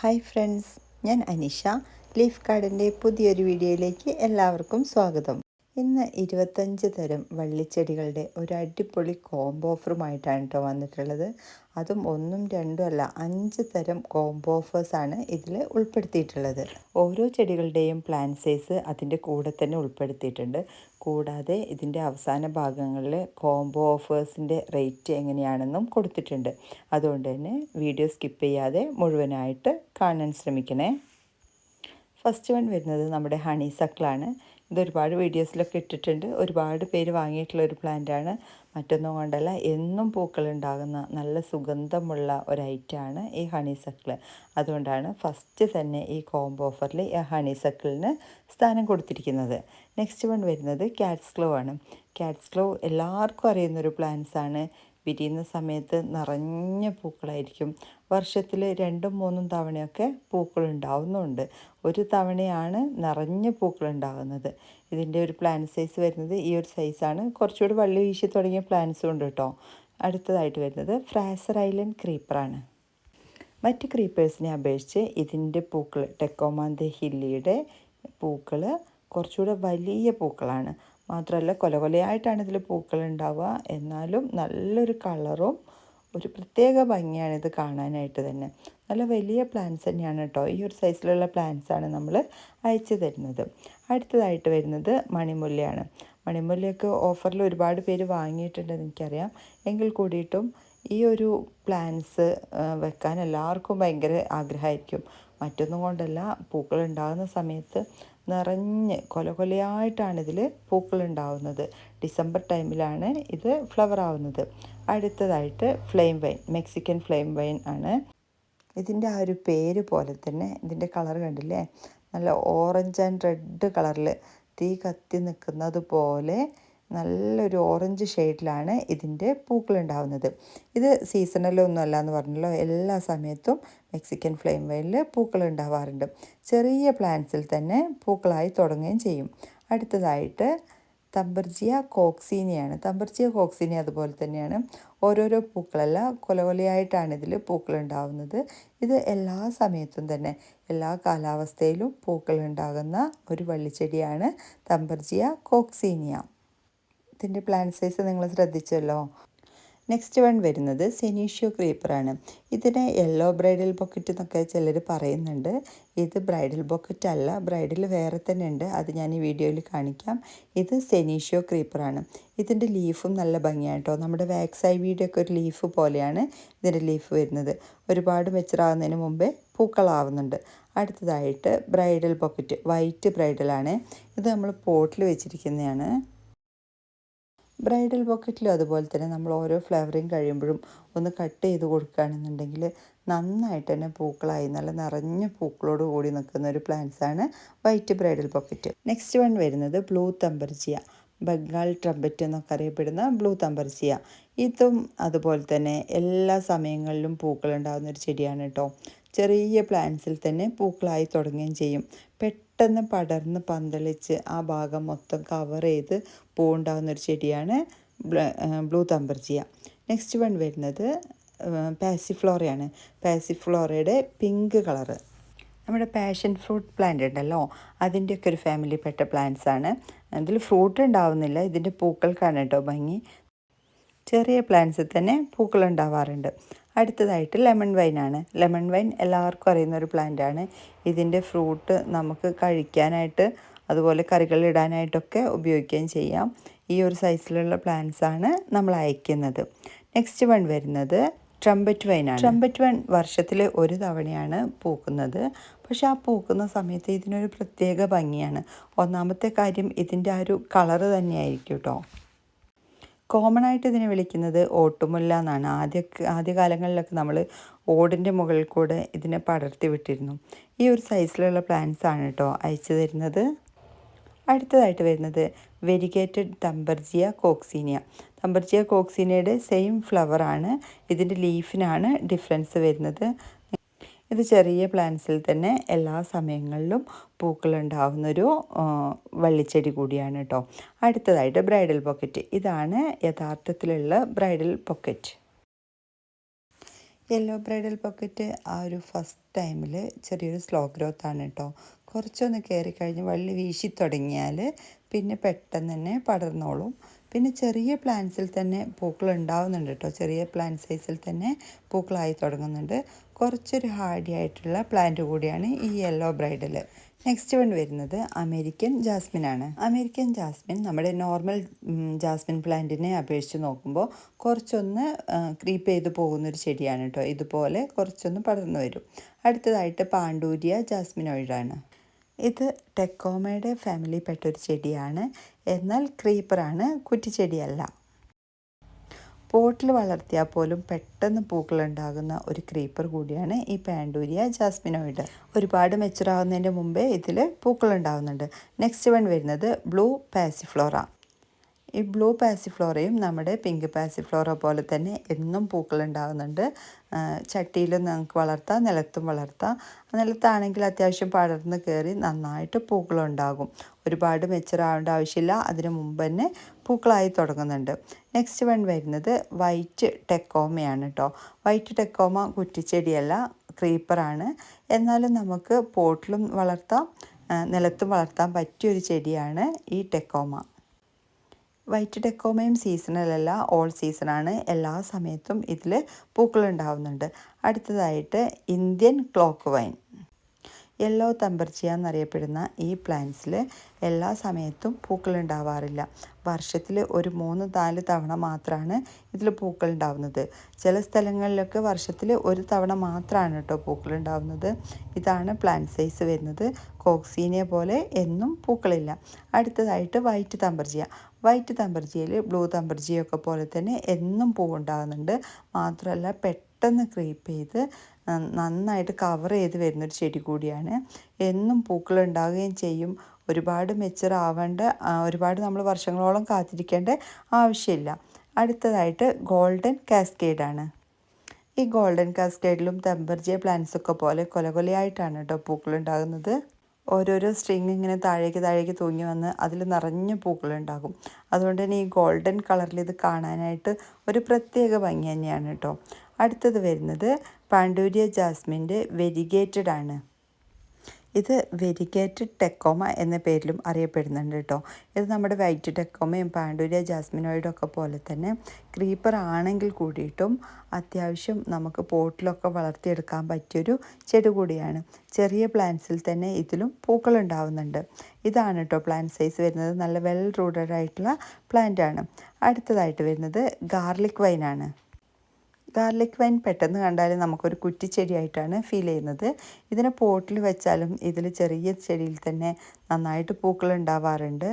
Hi friends ഞാൻ Anisha. Leaf കാർഡിന്റെ പുതിയൊരു വീഡിയോയിലേക്ക് എല്ലാവർക്കും സ്വാഗതം. ഇന്ന് ഇരുപത്തഞ്ച് തരം വള്ളിച്ചെടികളുടെ ഒരു അടിപൊളി കോംബോ ഓഫറുമായിട്ടാണ് കേട്ടോ വന്നിട്ടുള്ളത്. അതും ഒന്നും രണ്ടും അല്ല അഞ്ച് തരം കോംബോ ഓഫേഴ്സാണ് ഇതിൽ ഉൾപ്പെടുത്തിയിട്ടുള്ളത്. ഓരോ ചെടികളുടെയും പ്ലാൻ സൈസ് അതിന്റെ കൂടെ തന്നെ ഉൾപ്പെടുത്തിയിട്ടുണ്ട്. കൂടാതെ ഇതിന്റെ അവസാന ഭാഗങ്ങളിൽ കോംബോ ഓഫേഴ്സിന്റെ റേറ്റ് എങ്ങനെയാണെന്നും കൊടുത്തിട്ടുണ്ട്. അതുകൊണ്ട് തന്നെ വീഡിയോ സ്കിപ്പ് ചെയ്യാതെ മുഴുവനായിട്ട് കാണാൻ ശ്രമിക്കണേ. ഫസ്റ്റ് വൺ വരുന്നത് നമ്മുടെ ഹണി സക്കിളാണ് ഇത് ഒരുപാട് വീഡിയോസിലൊക്കെ ഇട്ടിട്ടുണ്ട്. ഒരുപാട് പേര് വാങ്ങിയിട്ടുള്ള ഒരു പ്ലാന്റാണ് മറ്റൊന്നും കൊണ്ടല്ല എന്നും പൂക്കളുണ്ടാകുന്ന നല്ല സുഗന്ധമുള്ള ഒരു ഐറ്റമാണ് ഈ ഹണി സക്കിൾ അതുകൊണ്ടാണ് ഫസ്റ്റ് തന്നെ ഈ കോംബോ ഓഫറിൽ ഈ ഹണി സക്കിളിന് സ്ഥാനം കൊടുത്തിരിക്കുന്നത്. നെക്സ്റ്റ് വൺ വരുന്നത് ക്യാറ്റ്സ് ക്ലോ ആണ്. ക്യാറ്റ്സ് ക്ലോ എല്ലാവർക്കും അറിയുന്നൊരു പ്ലാന്റ്സാണ് വിരിയുന്ന സമയത്ത് നിറഞ്ഞ പൂക്കളായിരിക്കും. വർഷത്തിൽ രണ്ടും മൂന്നും തവണയൊക്കെ പൂക്കൾ ഉണ്ടാവുന്നുണ്ട് ഒരു തവണയാണ് നിറഞ്ഞ പൂക്കൾ ഉണ്ടാകുന്നത് ഇതിന്റെ ഒരു പ്ലാൻ സൈസ് വരുന്നത് ഈ ഒരു സൈസാണ് കുറച്ചുകൂടി വള്ളി വീശി തുടങ്ങിയ പ്ലാന്റ്സും ഉണ്ട് കേട്ടോ അടുത്തതായിട്ട് വരുന്നത് ഫ്രാസർ ഐലൻഡ് ക്രീപ്പറാണ് മറ്റ് ക്രീപ്പേഴ്സിനെ അപേക്ഷിച്ച് ഇതിന്റെ പൂക്കൾ ടെക്കോമാന്ത ഹില്ലിയുടെ പൂക്കൾ കുറച്ചുകൂടെ വലിയ പൂക്കളാണ്. മാത്രമല്ല കൊല കൊലയായിട്ടാണ് ഇതിൽ പൂക്കൾ ഉണ്ടാവുക എന്നാലും നല്ലൊരു കളറും ഒരു പ്രത്യേക ഭംഗിയാണ് ഇത് കാണാനായിട്ട് തന്നെ. നല്ല വലിയ പ്ലാന്റ്സ് തന്നെയാണ് കേട്ടോ ഈ ഒരു സൈസിലുള്ള പ്ലാന്റ്സ് ആണ് നമ്മൾ അയച്ചു തരുന്നത്. അടുത്തതായിട്ട് വരുന്നത് മണിമുല്ലയാണ്. മണിമുല്ലയൊക്കെ ഓഫറിൽ ഒരുപാട് പേര് വാങ്ങിയിട്ടുണ്ടെന്ന് എനിക്കറിയാം. എങ്കിൽ കൂടിയിട്ടും ഈ ഒരു പ്ലാന്റ്സ് വെക്കാൻ എല്ലാവർക്കും ഭയങ്കര ആഗ്രഹമായിരിക്കും. മറ്റൊന്നും കൊണ്ടല്ല പൂക്കൾ ഉണ്ടാകുന്ന സമയത്ത് നിറഞ്ഞ് കൊല കൊലയായിട്ടാണ് ഇതിൽ പൂക്കൾ ഉണ്ടാവുന്നത് ഡിസംബർ ടൈമിലാണ് ഇത് ഫ്ലവർ ആവുന്നത്. അടുത്തതായിട്ട് flame vine Mexican flame vine ആണ്. ഇതിന്റെ ആ ഒരു പേര് പോലെ തന്നെ ഇതിന്റെ കളർ കണ്ടില്ലേ? നല്ല ഓറഞ്ച് ആൻഡ് റെഡ് കളറിൽ തീ കത്തി നിൽക്കുന്നത് പോലെ നല്ലൊരു ഓറഞ്ച് ഷെയ്ഡിലാണ് ഇതിന്റെ പൂക്കൾ ഉണ്ടാവുന്നത് ഇത് സീസണലൊന്നും അല്ല എന്ന് പറഞ്ഞല്ലോ. എല്ലാ സമയത്തും മെക്സിക്കൻ ഫ്ലെയിം വൈനിൽ പൂക്കൾ ഉണ്ടാവാറുണ്ട്. ചെറിയ പ്ലാന്റ്സിൽ തന്നെ പൂക്കളായി തുടങ്ങുകയും ചെയ്യും. അടുത്തതായിട്ട് തമ്പർജിയ കോക്സീനിയാണ്. തമ്പർജിയ കോക്സീനി അതുപോലെ തന്നെയാണ്. ഓരോരോ പൂക്കളല്ല കൊല കൊലയായിട്ടാണ് ഇതിൽ പൂക്കൾ ഉണ്ടാവുന്നത്. ഇത് എല്ലാ സമയത്തും തന്നെ എല്ലാ കാലാവസ്ഥയിലും പൂക്കൾ ഉണ്ടാകുന്ന ഒരു വള്ളിച്ചെടിയാണ് തമ്പർജിയ കോക്സീനിയ. ഇതിന്റെ പ്ലാന്റ് സൈസ് നിങ്ങൾ ശ്രദ്ധിച്ചല്ലോ. നെക്സ്റ്റ് വൺ വരുന്നത് സെനീഷ്യോ ക്രീപ്പറാണ് ഇതിനെ യെല്ലോ ബ്രൈഡൽ ബൊക്കറ്റ് എന്നൊക്കെ ചിലർ പറയുന്നുണ്ട്. ഇത് ബ്രൈഡൽ ബൊക്കറ്റ് അല്ല ബ്രൈഡൽ വേറെ തന്നെ ഉണ്ട്. അത് ഞാൻ ഈ വീഡിയോയിൽ കാണിക്കാം. ഇത് സെനീഷ്യോ ക്രീപ്പറാണ് ഇതിന്റെ ലീഫും നല്ല ഭംഗിയാണ് കേട്ടോ നമ്മുടെ വാക്സ് ഐ വീഡിയൊക്കെ ഒരു ലീഫ് പോലെയാണ് ഇതിന്റെ ലീഫ് വരുന്നത്. ഒരുപാട് മെച്ചറാകുന്നതിന് മുമ്പേ പൂക്കളാവുന്നുണ്ട്. അടുത്തതായിട്ട് ബ്രൈഡൽ ബൊക്കറ്റ് വൈറ്റ് ബ്രൈഡലാണ് ഇത് നമ്മൾ പോട്ടിൽ വെച്ചിരിക്കുന്നതാണ്. ബ്രൈഡൽ ബോക്കറ്റിലും അതുപോലെ തന്നെ നമ്മൾ ഓരോ ഫ്ലവറിങ് കഴിയുമ്പോഴും ഒന്ന് കട്ട് ചെയ്ത് കൊടുക്കുകയാണെന്നുണ്ടെങ്കിൽ നന്നായിട്ട് തന്നെ പൂക്കളായി നല്ല നിറഞ്ഞ പൂക്കളോട് കൂടി നിൽക്കുന്ന ഒരു പ്ലാന്റ്സാണ് white bridal bouquet next one വരുന്നത് ബ്ലൂ തമ്പർജിയ ബംഗാൾ ട്രംബറ്റ് എന്നൊക്കെ അറിയപ്പെടുന്ന ബ്ലൂ തമ്പർജിയ ഇതും അതുപോലെ തന്നെ എല്ലാ സമയങ്ങളിലും പൂക്കളുണ്ടാകുന്ന ഒരു ചെടിയാണ് കേട്ടോ ചെറിയ പ്ലാന്റ്സിൽ തന്നെ പൂക്കളായി തുടങ്ങുകയും ചെയ്യും. പെട്ടെന്ന് പടർന്ന് പന്തളിച്ച് ആ ഭാഗം മൊത്തം കവർ ചെയ്ത് പൂവുണ്ടാകുന്ന ഒരു ചെടിയാണ് ബ്ലൂ തമ്പർജിയ. നെക്സ്റ്റ് വൺ വരുന്നത് പാസിഫ്ലോറയാണ് പാസിഫ്ലോറയുടെ പിങ്ക് കളറ് നമ്മുടെ പാഷൻ ഫ്രൂട്ട് പ്ലാന്റ് ഉണ്ടല്ലോ അതിന്റെയൊക്കെ ഒരു ഫാമിലിപ്പെട്ട പ്ലാന്റ്സ് ആണ്. അതിൽ ഫ്രൂട്ട് ഉണ്ടാവുന്നില്ല ഇതിന്റെ പൂക്കൾക്കാണ് കേട്ടോ ഭംഗി. ചെറിയ പ്ലാന്റ്സിൽ തന്നെ പൂക്കൾ ഉണ്ടാവാറുണ്ട്. അടുത്തതായിട്ട് ലെമൺ വൈൻ ആണ് ലെമൺ വൈൻ എല്ലാവർക്കും അറിയുന്ന ഒരു പ്ലാന്റ് ആണ്. ഇതിന്റെ ഫ്രൂട്ട് നമുക്ക് കഴിക്കാനായിട്ട് അതുപോലെ കറികളിടാനായിട്ടൊക്കെ ഉപയോഗിക്കുകയും ചെയ്യാം. ഈ ഒരു സൈസിലുള്ള പ്ലാന്റ്സ് ആണ് നമ്മൾ അയക്കുന്നത്. നെക്സ്റ്റ് വൺ വരുന്നത് ട്രംപറ്റ് വൈനാണ് ട്രംപറ്റ് വൈൻ വർഷത്തിൽ ഒരു തവണയാണ് പൂക്കുന്നത്. പക്ഷേ ആ പൂക്കുന്ന സമയത്ത് ഇതിനൊരു പ്രത്യേക ഭംഗിയാണ്. ഒന്നാമത്തെ കാര്യം ഇതിന്റെ ആ ഒരു കളറ് തന്നെയായിരിക്കും കേട്ടോ കോമൺ ആയിട്ട് ഇതിനെ വിളിക്കുന്നത് ഓട്ടുമുല്ല എന്നാണ്. ആദ്യ ആദ്യകാലങ്ങളിലൊക്കെ നമ്മൾ ഓടിന്റെ മുകളിൽ കൂടെ ഇതിനെ പടർത്തി വിട്ടിരുന്നു. ഈ ഒരു സൈസിലുള്ള പ്ലാന്റ്സ് ആണ് കേട്ടോ അയച്ചു തരുന്നത്. അടുത്തതായിട്ട് വരുന്നത് വെരിഗേറ്റഡ് തമ്പർജിയ കോക്സീനിയ തമ്പർജിയ കോക്സീനിയയുടെ സെയിം ഫ്ലവറാണ് ഇതിന്റെ ലീഫിനാണ് ഡിഫറൻസ് വരുന്നത്. ഇത് ചെറിയ പ്ലാന്റ്സിൽ തന്നെ എല്ലാ സമയങ്ങളിലും പൂക്കളുണ്ടാവുന്നൊരു വള്ളിച്ചെടി കൂടിയാണ് കേട്ടോ അടുത്തതായിട്ട് ബ്രൈഡൽ പോക്കറ്റ് ഇതാണ് യഥാർത്ഥത്തിലുള്ള bridal bouquet yellow bridal bouquet ആ ഒരു ഫസ്റ്റ് ടൈമിൽ ചെറിയൊരു സ്ലോ ഗ്രോത്ത് ആണ് കേട്ടോ കുറച്ചൊന്ന് കയറി കഴിഞ്ഞ് വള്ളി വീശി തുടങ്ങിയാൽ പിന്നെ പെട്ടെന്ന് തന്നെ പടർന്നോളും. പിന്നെ ചെറിയ പ്ലാന്റ്സിൽ തന്നെ പൂക്കൾ ഉണ്ടാവുന്നുണ്ട് കേട്ടോ ചെറിയ പ്ലാന്റ് സൈസിൽ തന്നെ പൂക്കളായി തുടങ്ങുന്നുണ്ട്. കുറച്ചൊരു ഹാർഡി ആയിട്ടുള്ള പ്ലാന്റ് കൂടിയാണ് ഈ യെല്ലോ ബ്രൈഡൽ. നെക്സ്റ്റ് വൺ വരുന്നത് അമേരിക്കൻ ജാസ്മിൻ ആണ്. അമേരിക്കൻ ജാസ്മിൻ നമ്മുടെ നോർമൽ ജാസ്മിൻ പ്ലാന്റിനെ അപേക്ഷിച്ച് നോക്കുമ്പോൾ കുറച്ചൊന്ന് ക്രീപ്പ് ചെയ്ത് പോകുന്നൊരു ചെടിയാണ് കേട്ടോ ഇതുപോലെ കുറച്ചൊന്ന് പടർന്നു വരും. അടുത്തതായിട്ട് പാണ്ഡൂരിയ ജാസ്മിൻ ഓയിലാണ് ഇത് ടെക്കോമയുടെ ഫാമിലിയിൽപ്പെട്ട ഒരു ചെടിയാണ്. എന്നാൽ ക്രീപ്പറാണ് കുറ്റിച്ചെടിയല്ല. പോട്ടിൽ വളർത്തിയാൽ പോലും പെട്ടെന്ന് പൂക്കളുണ്ടാകുന്ന ഒരു ക്രീപ്പർ കൂടിയാണ് ഈ പാൻഡൂരിയ ജാസ്മിനോയിഡ്. ഒരുപാട് മെച്ചുറാവുന്നതിന്റെ മുമ്പേ ഇതിൽ പൂക്കളുണ്ടാകുന്നുണ്ട് നെക്സ്റ്റ് വൺ വരുന്നത് ബ്ലൂ പാസിഫ്ലോറ. ഈ ബ്ലൂ പാസിഫ്ലോറയും നമ്മുടെ പിങ്ക് പാസിഫ്ലോറ പോലെ തന്നെ എന്നും പൂക്കൾ ഉണ്ടാകുന്നുണ്ട് ചട്ടിയിലും നമുക്ക് വളർത്താം നിലത്തും വളർത്താം. നിലത്താണെങ്കിൽ അത്യാവശ്യം പടർന്ന് കയറി നന്നായിട്ട് പൂക്കളുണ്ടാകും. ഒരുപാട് മെച്ചറാവേണ്ട ആവശ്യമില്ല. അതിന് മുമ്പ് തന്നെ പൂക്കളായി തുടങ്ങുന്നുണ്ട്. നെക്സ്റ്റ് വൺ വരുന്നത് വൈറ്റ് ടെക്കോമയാണ് കേട്ടോ വൈറ്റ് ടെക്കോമ കുറ്റിച്ചെടിയല്ല ക്രീപ്പറാണ് എന്നാലും നമുക്ക് പോട്ടിലും വളർത്താം നിലത്തും വളർത്താൻ പറ്റിയൊരു ചെടിയാണ് ഈ ടെക്കോമ വൈറ്റ് ഡെക്കോമയും സീസണലല്ല ഓൾ സീസണാണ് എല്ലാ സമയത്തും ഇതിൽ പൂക്കളുണ്ടാവുന്നുണ്ട്. അടുത്തതായിട്ട് Indian clock vine yellow thunbergia എന്നറിയപ്പെടുന്ന ഈ പ്ലാന്റ്സിൽ എല്ലാ സമയത്തും പൂക്കൾ ഉണ്ടാവാറില്ല വർഷത്തിൽ ഒരു മൂന്ന് നാല് തവണ മാത്രമാണ് ഇതിൽ പൂക്കൾ ഉണ്ടാവുന്നത് ചില സ്ഥലങ്ങളിലൊക്കെ വർഷത്തിൽ ഒരു തവണ മാത്രമാണ് കേട്ടോ പൂക്കൾ ഉണ്ടാവുന്നത് ഇതാണ് പ്ലാന്റ് സൈസ് വരുന്നത്. കോക്സീനെ പോലെ എന്നും പൂക്കളില്ല. അടുത്തതായിട്ട് വൈറ്റ് തമ്പർജിയ വൈറ്റ് തമ്പർജിയയിൽ ബ്ലൂ തമ്പർജിയൊക്കെ പോലെ തന്നെ എന്നും പൂവുണ്ടാകുന്നുണ്ട് മാത്രമല്ല പെട്ടെന്ന് ക്രീപ്പ് ചെയ്ത് നന്നായിട്ട് കവർ ചെയ്ത് വരുന്നൊരു ചെടി കൂടിയാണ്. എന്നും പൂക്കൾ ഉണ്ടാവുകയും ചെയ്യും. ഒരുപാട് മെച്ചർ ആവേണ്ട ഒരുപാട് നമ്മൾ വർഷങ്ങളോളം കാത്തിരിക്കേണ്ട ആവശ്യമില്ല. അടുത്തതായിട്ട് ഗോൾഡൻ കാസ്കേഡാണ് ഈ ഗോൾഡൻ കാസ്കേഡിലും തെമ്പർജിയ പ്ലാന്റ്സൊക്കെ പോലെ കൊല കൊലയായിട്ടാണ് കേട്ടോ പൂക്കൾ ഉണ്ടാകുന്നത് ഓരോരോ സ്ട്രിങ് ഇങ്ങനെ താഴേക്ക് താഴേക്ക് തൂങ്ങി വന്ന് അതിൽ നിറഞ്ഞ പൂക്കളുണ്ടാകും. അതുകൊണ്ട് തന്നെ ഈ ഗോൾഡൻ കളറിൽ ഇത് കാണാനായിട്ട് ഒരു പ്രത്യേക ഭംഗി തന്നെയാണ് കേട്ടോ. അടുത്തത് വരുന്നത് പാണ്ഡൂരിയ ജാസ്മിന്റെ വെരിഗേറ്റഡ് ആണ് ഇത് വെരിഗേറ്റഡ് ടെക്കോമ എന്ന പേരിലും അറിയപ്പെടുന്നുണ്ട് കേട്ടോ. ഇത് നമ്മുടെ വൈറ്റ് ടെക്കോമയും പാണ്ഡൂരിയ ജാസ്മിനോയിഡും ഒക്കെ പോലെ തന്നെ ക്രീപ്പർ ആണെങ്കിൽ കൂടിയിട്ടും അത്യാവശ്യം നമുക്ക് പോട്ടിലൊക്കെ വളർത്തിയെടുക്കാൻ പറ്റിയൊരു ചെടി കൂടിയാണ്. ചെറിയ പ്ലാന്റ്സിൽ തന്നെ ഇതിലും പൂക്കൾ ഉണ്ടാവുന്നുണ്ട് ഇതാണ് കേട്ടോ പ്ലാന്റ് സൈസ് വരുന്നത്. നല്ല വെൽ റൂഡഡ് ആയിട്ടുള്ള പ്ലാന്റ് ആണ് അടുത്തതായിട്ട് വരുന്നത് ഗാർലിക് വൈനാണ്. ഗാർലിക് വൈൻ പെട്ടെന്ന് കണ്ടാൽ നമുക്കൊരു കുറ്റിച്ചെടിയായിട്ടാണ് ഫീൽ ചെയ്യുന്നത്. ഇതിനെ പോട്ടിൽ വെച്ചാലും ഇതിൽ ചെറിയ ചെടിയിൽ തന്നെ നന്നായിട്ട് പൂക്കൾ ഉണ്ടാവാറുണ്ട്.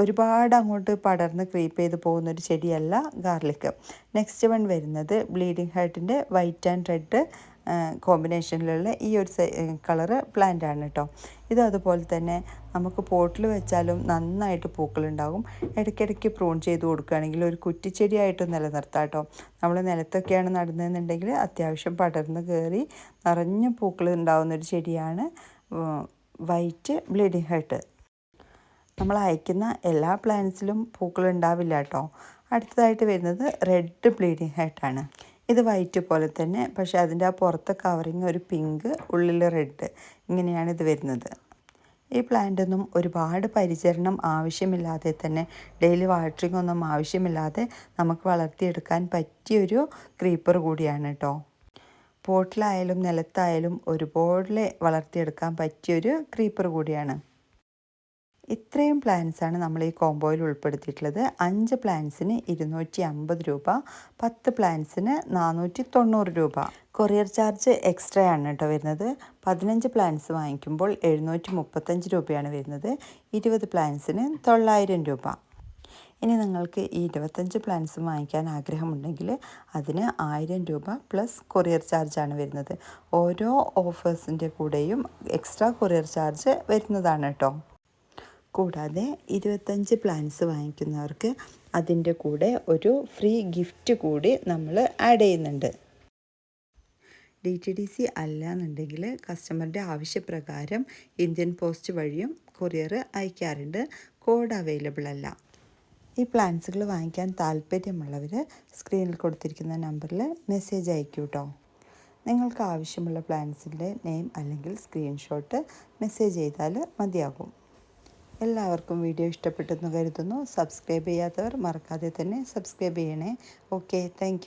ഒരുപാട് അങ്ങോട്ട് പടർന്ന് ക്രീപ്പ് ചെയ്ത് പോകുന്നൊരു ചെടിയല്ല ഗാർലിക്. നെക്സ്റ്റ് വൺ വരുന്നത് ബ്ലീഡിങ് ഹാർട്ടിന്റെ വൈറ്റ് ആൻഡ് റെഡ് കോമ്പിനേഷനിലുള്ള ഈ ഒരു കളറ് ആണ് കേട്ടോ ഇത് അതുപോലെ തന്നെ നമുക്ക് പോട്ടിൽ വെച്ചാലും നന്നായിട്ട് പൂക്കളുണ്ടാകും. ഇടയ്ക്കിടയ്ക്ക് പ്രൂൺ ചെയ്ത് കൊടുക്കുകയാണെങ്കിൽ ഒരു കുറ്റിച്ചെടിയായിട്ട് നിലനിർത്താം കേട്ടോ നമ്മൾ നിലത്തൊക്കെയാണ് നടുന്നതെന്നുണ്ടെങ്കിൽ അത്യാവശ്യം പടർന്ന് കയറി നിറഞ്ഞ പൂക്കൾ ഉണ്ടാകുന്ന ഒരു ചെടിയാണ് വൈറ്റ് ബ്ലീഡിങ് ഹെർട്ട് നമ്മൾ അയക്കുന്ന എല്ലാ പ്ലാന്റ്സിലും പൂക്കൾ ഉണ്ടാവില്ല കേട്ടോ അടുത്തതായിട്ട് വരുന്നത് റെഡ് ബ്ലീഡിങ് ഹെർട്ടാണ് ഇത് വൈറ്റ് പോലെ തന്നെ പക്ഷേ അതിന്റെ ആ പുറത്തെ കവറിങ് ഒരു പിങ്ക് ഉള്ളിൽ റെഡ് ഇങ്ങനെയാണ് ഇത് വരുന്നത്. ഈ പ്ലാന്റൊന്നും ഒരുപാട് പരിചരണം ആവശ്യമില്ലാതെ തന്നെ ഡെയിലി വാട്ടറിംഗ് ഒന്നും ആവശ്യമില്ലാതെ നമുക്ക് വളർത്തിയെടുക്കാൻ പറ്റിയൊരു ക്രീപ്പർ കൂടിയാണ് കേട്ടോ പോട്ടിലായാലും നിലത്തായാലും ഒരുപോലെ വളർത്തിയെടുക്കാൻ പറ്റിയൊരു ക്രീപ്പർ കൂടിയാണ്. ഇത്രയും പ്ലാൻസാണ് നമ്മൾ ഈ കോംബോയിൽ ഉൾപ്പെടുത്തിയിട്ടുള്ളത്. അഞ്ച് പ്ലാൻസിന് ഇരുന്നൂറ്റി അമ്പത് രൂപ പത്ത് പ്ലാൻസിന് നാനൂറ്റി തൊണ്ണൂറ് രൂപ. കൊറിയർ ചാർജ് എക്സ്ട്രാ ആണ് കേട്ടോ വരുന്നത്. പതിനഞ്ച് പ്ലാൻസ് വാങ്ങിക്കുമ്പോൾ എഴുന്നൂറ്റി മുപ്പത്തഞ്ച് രൂപയാണ് വരുന്നത്. ഇരുപത് പ്ലാൻസിന് തൊള്ളായിരം രൂപ. ഇനി നിങ്ങൾക്ക് ഈ ഇരുപത്തഞ്ച് പ്ലാൻസ് വാങ്ങിക്കാൻ ആഗ്രഹമുണ്ടെങ്കിൽ അതിന് ആയിരം രൂപ പ്ലസ് കൊറിയർ ചാർജാണ് വരുന്നത്. ഓരോ ഓഫേഴ്സിന്റെ കൂടെയും എക്സ്ട്രാ കൊറിയർ ചാർജ് വരുന്നതാണ് കേട്ടോ. കൂടാതെ ഇരുപത്തഞ്ച് പ്ലാൻസ് വാങ്ങിക്കുന്നവർക്ക് അതിന്റെ കൂടെ ഒരു ഫ്രീ ഗിഫ്റ്റ് കൂടി നമ്മൾ ആഡ് ചെയ്യുന്നുണ്ട്. ഡി ടി ഡി സി അല്ല എന്നുണ്ടെങ്കിൽ കസ്റ്റമറുടെ ആവശ്യപ്രകാരം ഇന്ത്യൻ പോസ്റ്റ് വഴിയും കൊറിയർ അയക്കാറുണ്ട്. കോഡ് അവൈലബിൾ അല്ല. ഈ പ്ലാൻസുകൾ വാങ്ങിക്കാൻ താല്പര്യമുള്ളവർ സ്ക്രീനിൽ കൊടുത്തിരിക്കുന്ന നമ്പറിൽ മെസ്സേജ് അയക്കൂ കേട്ടോ നിങ്ങൾക്ക് ആവശ്യമുള്ള പ്ലാന്റ്സിന്റെ നെയിം അല്ലെങ്കിൽ സ്ക്രീൻഷോട്ട് മെസ്സേജ് ചെയ്താൽ മതിയാകും. എല്ലാവർക്കും വീഡിയോ ഇഷ്ടപ്പെട്ടെന്ന് കരുതുന്നു. സബ്സ്ക്രൈബ് ചെയ്യാത്തവർ മറക്കാതെ തന്നെ സബ്സ്ക്രൈബ് ചെയ്യണേ. Okay thank